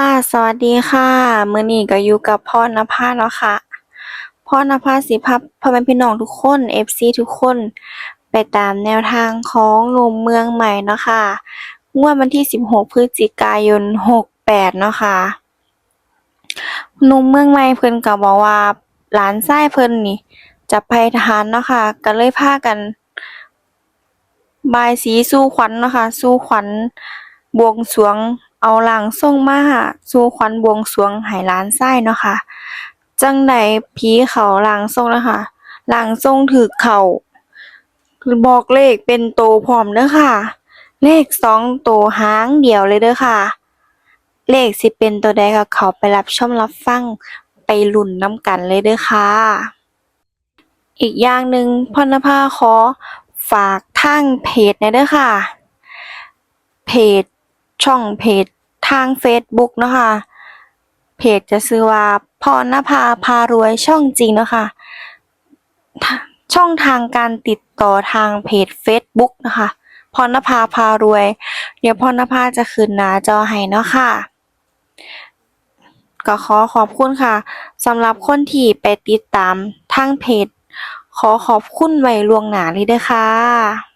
ค่ะ สวัสดีค่ะมื้อนี้ก็อยู่กับพรณภาเนาะค่ะพรณภาสิพาพ่อแม่พี่น้องทุกคน FC ทุกคน ไปตามแนวทางของหนุ่มเมืองใหม่เนาะค่ะงวดวันที่ 16 พฤศจิกายน 68 เนาะค่ะหนุ่มเมืองใหม่เพิ่นก็บอกว่าหลานชายเพิ่นนี่จะไปทหารเนาะค่ะก็เลยพากันบายสีสู่ขวัญเนาะค่ะสู่ขวัญบวงสรวง เอาร่างทรงมาสู่ขวัญบวงสรวงให้หลานชายเนาะค่ะ จังใดผีเขาร่างทรงแล้วค่ะร่างทรงถูกเขาบอกเลขเป็นโตพร้อมเด้อค่ะ เลขสองโตหางเดียวเลยเด้อค่ะ เลขสิเป็นตัวใดก็เขาไปรับชมรับฟังไปลุ้นนำกันเลยเด้อค่ะ อีกอย่างหนึ่งพรณภาขอฝากทางเพจหน่อยเด้อค่ะ เพจช่องเพจ ทาง Facebook เนาะค่ะเพจจะชื่อว่าพรณภาพารวยช่องจริงเนาะค่ะช่องทางการติดต่อทางเพจ Facebook นะคะพรณภาพารวย เดี๋ยวพรณภาจะขึ้นหน้าจอให้เนาะค่ะก็ขอขอบคุณค่ะสำหรับคนที่ไปติดตามทางเพจ ขอขอบคุณไว้ล่วงหน้าเลยเด้อค่ะ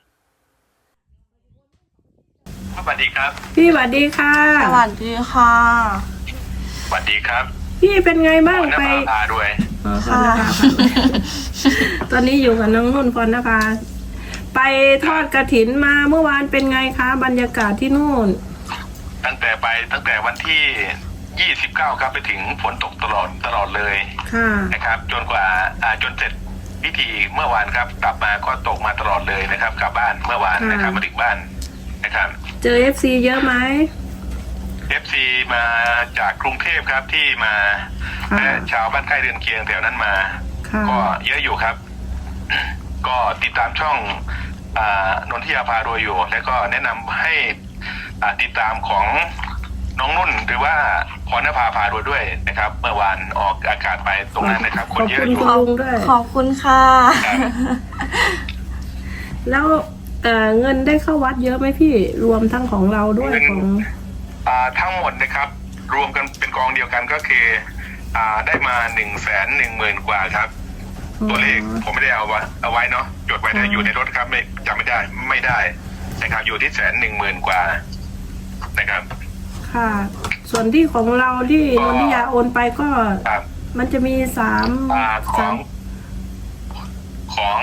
สวัสดีครับพี่สวัสดีค่ะ สวัสดีค่ะ สวัสดีครับพี่เป็นไงบ้างนไปภาพาด้วยอ๋อพรณภาตอนนี้อยู่กับน้องนุ่นพรณภาไปทอดกระถินมาเมื่อวานเป็นไงคะ บรรยากาศที่นู่น ตั้งแต่ไปตั้งแต่วันที่ 29 ครับไปถึงฝนตกตลอดตลอดเลยค่ะ นะครับ จนกว่าอ่าจนเสร็จพิธีเมื่อวานครับ กลับมาก็ตกมาตลอดเลยนะครับกลับบ้านเมื่อวานนะครับค่ะมาถึงบ้านนะ ครับ เจอเอฟซีเยอะไหม FC มาจากกรุงเทพครับที่มาค่ะและชาวบ้านใกล้เรือนเคียงแถวนั้นมาค่ะก็เยอะอยู่ครับ ก็ติดตามช่องอานนทิยาพารวยอยู่ แล้วก็แนะนำให้อ่าติดตามของน้องนุ่นหรือว่าพรณภาพารวยด้วยนะครับ เมื่อวานออกอากาศไปตรงนั้นนะครับขคนอบเยคุอะณอยู่คุณลุงด้วยขอบคุณค่ะครับแล้ว เอ่อเงินได้เข้าวัดเยอะไหมพี่รวมทั้งของเราด้วยของ อ่าทั้งหมดนะครับ รวมกันเป็นกองเดียวกันก็คืออ่าได้มาหนึ่งแสนหนึ่งหมื่นกว่าครับ ตัวเลขผมไม่ได้เอาไว้เอาไว้เนาะจดไว้ได้อยู่ในรถครับ ไม่จำไม่ได้ไม่ได้นะครับอยู่ที่แสนหนึ่งหมื่นกว่านะครับ ค่ะ ส่วนที่ของเราที่นนทิยาโอนไปก็ ครับมันจะมีสามอ่าขอสางมของ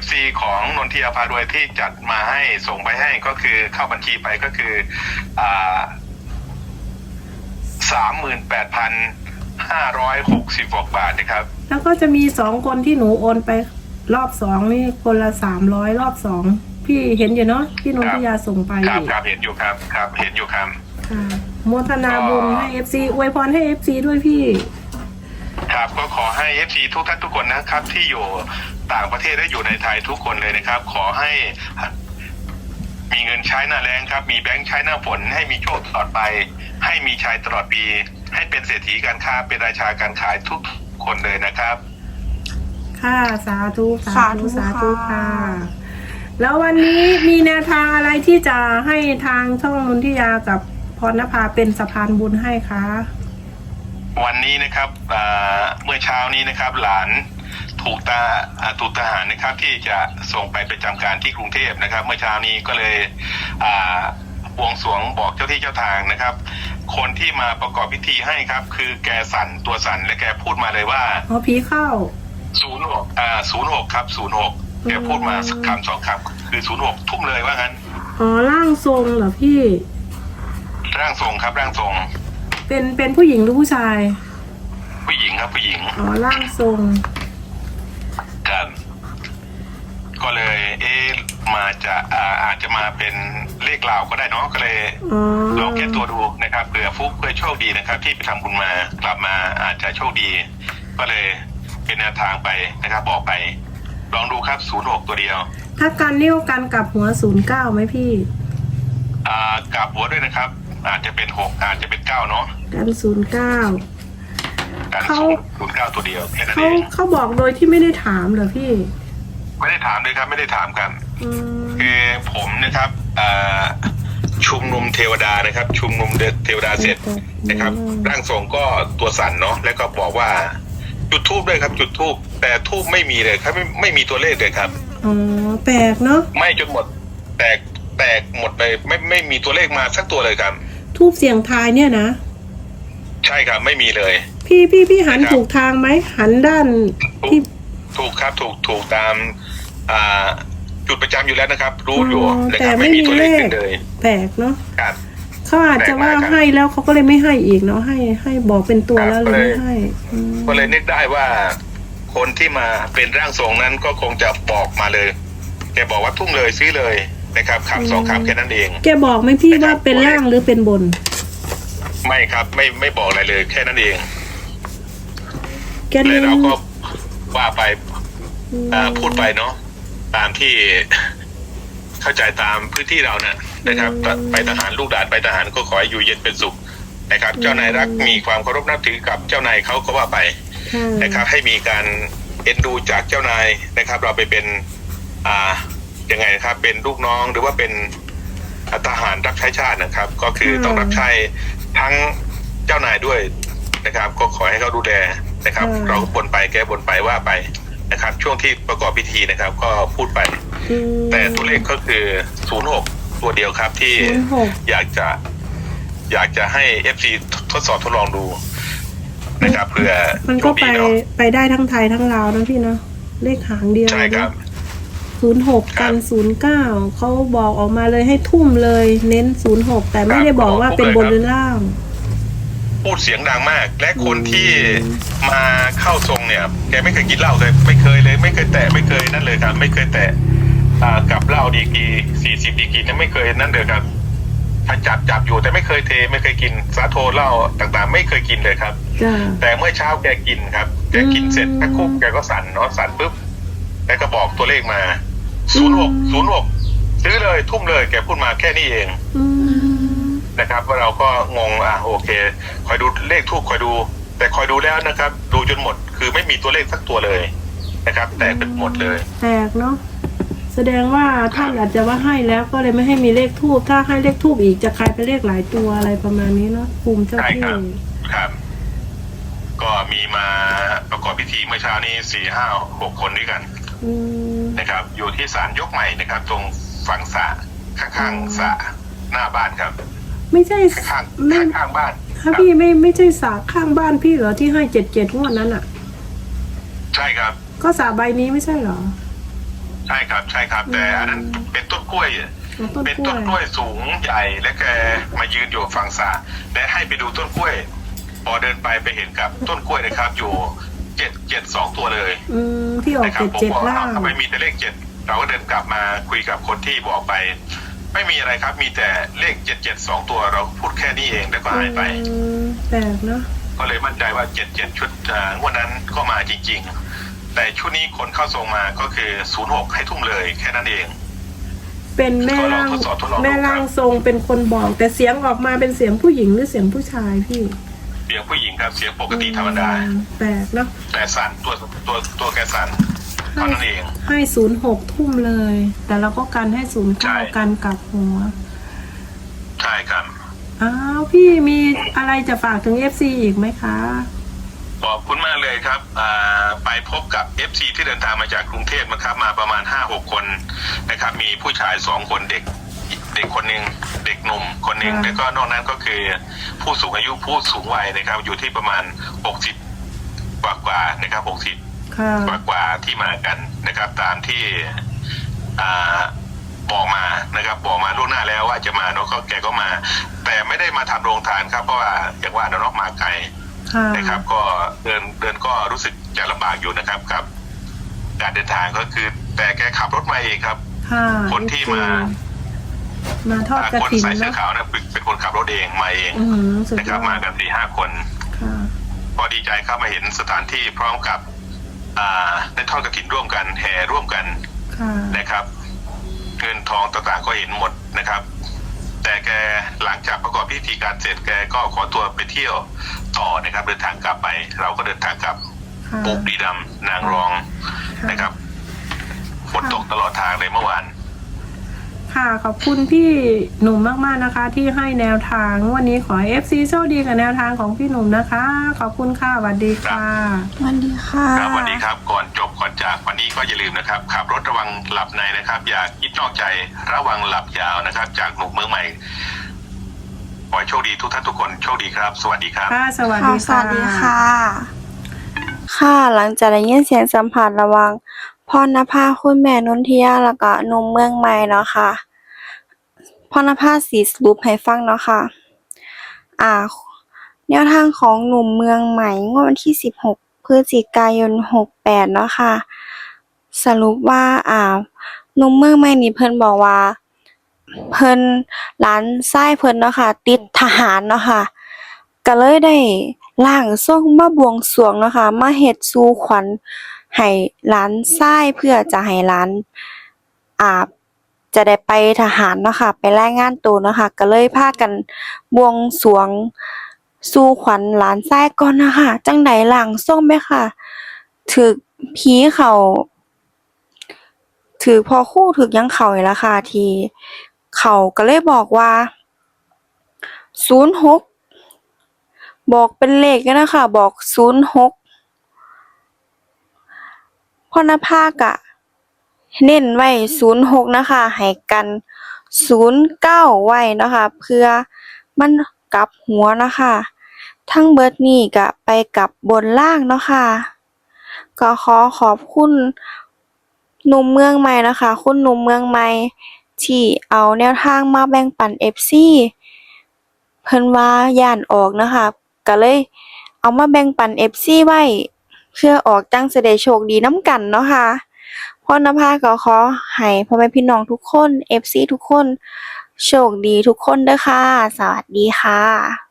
FC ของนนทิยาพารวยที่จัดมาให้ส่งไปให้ก็คือเข้าบัญชีไปก็คืออ่าสามหมื่นแปดพันห้าร้อยหกสิบกบาทนะครับ แล้วก็จะมีสองคนที่หนูโอนไปรอบสองนี่คนละสามร้อยรอบสองพี่เห็นอยู่เนาะที่นนทิยาส่งไปครับอยู่ครับเห็นอยู่ครับครับเห็นอยู่ครับค่ะโมทนาบุญให้เอฟซีอวยพรให้เอฟซีด้วยพี่ ครับก็ขอให้ FC ทุกท่านทุกคนนะครับ ที่อยู่ ต่างประเทศและอยู่ในไทยทุกคนเลยนะครับ ขอให้มีเงินใช้หน้าแรงครับ มีแบงค์ใช้หน้าฝน ให้มีโชคตลอดไป ให้มีชัยตลอดปี ให้เป็นเศรษฐีการค้าเป็นราชาการขายทุกคนเลยนะครับ ค่ะ สาธุ สาสาธุธุ สาธุค่ะค่ะ แล้ววันนี้มีแนวทางอะไรที่จะให้ทางช่องนนทิยากับพรณภาเป็นสะพานบุญให้คะ วันนี้นะครับอ่าเมื่อเช้านี้นะครับ หลาน ถูกตาอ่าถูกทหารนะครับที่จะส่งไปประจำการที่กรุงเทพนะครับ เมื่อเช้านี้ก็เลยอ่าบวงสรวงบอกเจ้าที่เจ้าทางนะครับ คนที่มาประกอบพิธีให้ครับ คือแกสั่นตัวสั่นและแกพูดมาเลยว่าอ๋อผีเข้าศูนย์หกอ่าศูนย์หกครับศูนย์หกแกพูดมาสักคำสองคำคือศูนย์หกทุ่มเลยว่างั้นอ๋อร่างทรงเหรอพี่ ร่างทรงครับร่างทรง เป็นเป็นผู้หญิงหรือผู้ชาย ผู้หญิงครับผู้หญิงอ๋อร่างทรง ครับก็เลย เอ๊ะ มาจะอ่าอาจจะมาเป็นเลขลาวก็ได้เนาะก็เลยอ๋อลองแก้ตัวดูนะครับเผื่อฟุกเพื่อโชคดีนะครับ ที่ไปทำบุญมากลับมาอาจจะโชคดี ก็เลยเป็นแนวทางไปนะครับบอกไป ลองดูครับศูนย์หกตัวเดียว ถ้ากันนิ้วกันกับหัวศูนย์เก้าไหมพี่ อ่ากลับหัวด้วยนะครับ อาจจะเป็นหกอาจจะเป็นเก้าเนาะกันศูนย์เก้า การเขา ศูนย์ศูนย์เก้าตัวเดียวแค่นั้นเขาเองเขาบอกโดยที่ไม่ได้ถามเหรอพี่ ไม่ได้ถามเลยครับ ไม่ได้ถามกันอืมคือผมนะครับเอ่อชุมนุมเทวดานะครับ ชุมนุมเทวดาเสร็จนะครับ ร่างทรงก็ตัวสั่นเนาะแล้วก็บอกว่า จุดทูบด้วยครับ จุดทูบแต่ทูบไม่มีเลยครับไม่ไม่มีตัวเลขเลยครับอ๋อแปลกเนาะไม่จนหมด แตกแตกหมดเลยไม่ไม่มีตัวเลขมาสักตัวเลยครับ ทูบเสียงทายเนี่ยนะ ใช่ครับไม่มีเลย พี่พี่พี่หันครับถูกทางไหมหันด้านถูที่กถูกครับถูกถูกตาม อ่าจุดประจำอยู่แล้วนะครับ รู้อยู่อ๋อนะแต่ครับไม่ไม่มีมีตัวเลขเลข ขึ้นเลยแปลกเนาะครับ เขาอาจจะว่าแปลกมากครับให้แล้วเขาก็เลยไม่ให้อีกเนาะให้ให้บอกเป็นตัวครับแล้วเลยก็เลย ไม่ให้อืมก็เลยนึกได้ว่า คนที่มาเป็นร่างทรงนั้นก็คงจะบอกมาเลยแกบอกว่าทุ่มเลยซื้อเลยนะครับคำสองคำแค่นั้นเอง แกบอกไหมพี่นะครับว่าเป็นล่างหรือเป็นบน ไม่ครับ ไม่ไม่บอกอะไรเลยแค่นั้นเองแกเลเน้ยนเราก็ว่าไปอืมอ่าพูดไปเนาะ ตามที่เข้าใจตามพื้นที่เรานะนะครับอืมไปทหารลูกหลานไปทหารก็ขอให้อยู่เย็นเป็นสุขนะครับ เจ้านายรักมีความเคารพนับถือกับเจ้านายเขาก็ว่าไปค่ะนะครับ ให้มีการเอ็นดูจากเจ้านายนะครับ เราไปเป็นอ่ายังไงนะครับ เป็นลูกน้องหรือว่าเป็นทหารรับใช้ชาตินะครับ ก็คือต้องรับใช้ทั้งเจ้านายด้วยนะครับ ก็ขอให้เขาดูแลนะครับ เราก็บนไปแก้บนไปว่าไป นะครับ ช่วงที่ประกอบพิธีนะครับ ก็พูดไปอืมแต่ตัวเลขก็คือ06ตัวเดียวครับที่ศูนย์หกอยากจะอยากจะให้ FC ทดสอบทดลองดูนะครับเพื่อมันก็โชคไปดีเนาะไปได้ทั้งไทยทั้งลาวนะพี่เนาะเลขหางเดียวใช่ครับศูนย์หกครักับนศูนย์เก้าเขาบอกออกมาเลยให้ทุ่มเลย เน้นศูนย์หกแต่ไม่ได้บอกว่าเป็นบนหรือล่าง พูดเสียงดังมาก และคนที่มาเข้าทรงเนี่ย แกไม่เคยกินเหล้าเลย ไม่เคยเลย ไม่เคยแตะไม่เคยนั่นเลยครับ ไม่เคยแตะอ่ากับเหล้าดีกรีสี่สิบดีกรีนั้นไม่เคยนั่นเลยครับถ้าจับจับอยู่แต่ไม่เคยเทไม่เคยกินสาโทเหล้าต่างๆ ไม่เคยกินเลยครับ จ้า แต่เมื่อเช้าแกกินครับแกกินเสร็จอืมแค่คุบแกก็สั่นเนาะสั่นปุ๊บแกก็บอกตัวเลขมาศูนย์หกศูนย์หกซื้อเลยทุ่มเลยแกพูดมาแค่นี้เอง อืม นะครับ ว่าเราก็งงอะโอเคคอยดูเลขทูบคอยดู แต่คอยดูแล้วนะครับ ดูจนหมดคือไม่มีตัวเลขสักตัวเลยนะครับ แต่เป็นหมดเลยแปลกเนาะแสดงว่าท่านอาจจะว่าให้แล้วก็เลยไม่ให้มีเลขทูบถ้าให้เลขทูบอีกจะกลายเป็นเลขหลายตัวอะไรประมาณนี้เนาะภูมิเจ้าใช่ที่ครับครับ ก็มีมาประกอบพิธีเมื่อเช้านี้สี่ห้าหกคนด้วยกันอืมนะครับ อยู่ที่ศาลยกใหม่นะครับ ตรงฝั่งสระข้างๆสระหน้าบ้านครับ ไม่ใช่ข้างไม่ๆข้างๆบ้านถ้าครับพี่ไม่ไม่ใช่สาข้างบ้านพี่เหรอที่ให้เจ็ดเจ็ดงวดนั้นอะ ใช่ครับ ก็สาใบนี้ไม่ใช่เหรอ ใช่ครับใช่ครับ แต่อันนั้นเป็นต้นกล้วยอ๋อต้นเป็นกล้ต้วนยกล้วยสูงใหญ่และแกมายืนอยู่ฝั่งสระและให้ไปดูต้นกล้วย พอเดินไปไปเห็นกับต้นกล้วยนะครับ อยู่เจ็ดเจ็ดสองตัวเลยอืมที่ออกนะครับเจ็ดผมเจ็ดบอกล่าอ้างวทำไมมีแต่เลขเจ็ดเราก็เดินกลับมาคุยกับคนที่บอกไป ไม่มีอะไรครับ มีแต่เลขเจ็ดเจ็ดสองตัวเราพูดแค่นี้เองแล้วก็หายไป อืมแปลกเนาะก็เลยมั่นใจว่าเจ็ดเจ็ดชุดอ่างวันนั้นก็มาจริง ๆ แต่ชุดนี้คนเข้าทรงมาก็คือศูนย์หกให้ทุ่มเลยแค่นั้นเอง เป็นแม่ร่างทดสอบทดลองดูแม่ร่างทรงเป็นคนบอก แต่เสียงออกมาเป็นเสียงผู้หญิงหรือเสียงผู้ชายพี่เสียงผู้หญิงครับเสียงปกติธรรมดา อืมแปลกเนาะแต่สั่นตัวตัวตัวแกสั่น เท่านั้นเอง ให้ศูนย์หกทุ่มเลย แต่เราก็กันให้ศูนย์ใช่ เก้ากันกลับหัว ใช่ครับ อ้าวพี่มีอะไรจะฝากถึงเอฟซีอีกไหมคะ ขอบคุณมากเลยครับอ่าไปพบกับ FC ที่เดินทางมาจากกรุงเทพนะครับ มาประมาณ 5-6 คนนะครับ มีผู้ชาย 2 คนเด็ก เด็กคนหนึ่งเด็กหนุ่มคนหนึ่งค่ะ แล้วก็นอกนั้นก็คือผู้สูงอายุผู้สูงวัยนะครับ อยู่ที่ประมาณ 60 กว่ากว่าๆนะครับ 60 ค่ะกว่ากว่าที่มากันนะครับ ตามที่อ่าบอกมานะครับบอกมาล่วงหน้าแล้วว่าจะมาเนาะก็แกก็มา แต่ไม่ได้มาทำโรงทานครับเพราะว่าอย่างว่าเนาะมาไกลค่ะนะครับ ก็เดินเดินก็รู้สึกจะลำบากอยู่นะครับกับ การเดินทางก็คือ แต่แกขับรถมาเองครับค่ะคนที่มามาทอดกระคนถิ่นใส่เสื้อเนาะขาวนะเป็นเป็นคนขับรถเองมาเองอืมสุดนะยคอรับดมากันสี่ห้าคนค่ะพอดีใจครับมาเห็นสถานที่พร้อมกับ อ่าได้ทอดกระถินร่วมกันแห่ร่วมกันค่ะนะครับ เงินทองต่างๆก็เห็นหมดนะครับ แต่แกหลังจากประกอบพิธีการเสร็จแกก็ขอตัวไปเที่ยวต่อนะครับ เดินทางกลับไป เราก็เดินทางกลับค่ะ ปุกดีดำนางรองค่ะนะครับฝนตกตลอดทางเลยเมื่อวาน ค่ะขอบคุณพี่หนุ่มมากๆนะคะ ที่ให้แนวทางวันนี้ขอเอฟซีโชคดีกับแนวทางของพี่หนุ่มนะคะ ขอบคุณค่ะสวัสดีค่ะสวัสดีค่ะ ครับวันนี้ครับก่อนจบก่อนจากวันนี้ก็อย่าลืมนะครับขับรถระวังหลับในนะครับ อย่าคิดนอกใจระวังหลับยาวนะครับ จากหนุ่มเมืองใหม่ขอให้โชคดีทุกท่านทุกคนโชคดีครับ สวัสดีครับค่ะสวัสค่ะดีสวัสดีค่ะ ค่ะ หลังจากได้ยินเสียงสัมผัสระหวัง พรณภาคุณแม่นนทิยาแล้วก็หนุ่มเมืองใหม่เนาะค่ะ พรณภาสีสรุปให้ฟังเนาะค่ะ อ่า แนวทางของหนุ่มเมืองใหม่งวดวันที่ 16 พฤศจิกายน 68 เนาะค่ะ สรุปว่า อ่า หนุ่มเมืองใหม่นี่เพิ่นบอกว่า เพิ่นหลานชายเพิ่นเนาะค่ะ ติดทหารเนาะค่ะ ก็เลยได้ร่างทรงมาบวงสรวงเนาะค่ะ มาเฮ็ดสู่ขวัญ ให้หลานชายเพื่อจะให้หลานอ่าจะได้ไปทหารเนาะค่ะไปรายงานตัวเนาะค่ะก็เลยพากันบวงสรวงสู่ขวัญหลานชายก่อนนะคะจังใดร่างทรงไหมค่ะถึกผีเขาถือพอคู่ถึกยังเขานี่ล่ะค่ะทีเขาก็เลยบอกว่าศูนย์หกบอกเป็นเลขกันนะคะ บอกศูนย์หก พรณภาก็เน้นไว้ศูนย์หกนะคะให้กันศูนย์เก้าไว้นะคะ เพื่อมันกลับหัวนะคะ ทั้งเบิดนี้ก็ไปกลับบนล่างเนาะค่ะก็ขอขอบคุณหนุ่มเมืองใหม่นะคะ คุณหนุ่มเมืองใหม่ที่เอาแนวทางมาแบ่งปัน FC เพิ่นว่าย่านออกนะคะ ก็เลยเอามาแบ่งปัน FC ไว้ เพื่อออกจังสิได้โชคดีน้ำกันเนาะค่ะพ่อนภาก็ขอให้พ่อแม่พี่น้องทุกคนเอฟซีทุกคน โชคดีทุกคนเด้อค่ะ สวัสดีค่ะ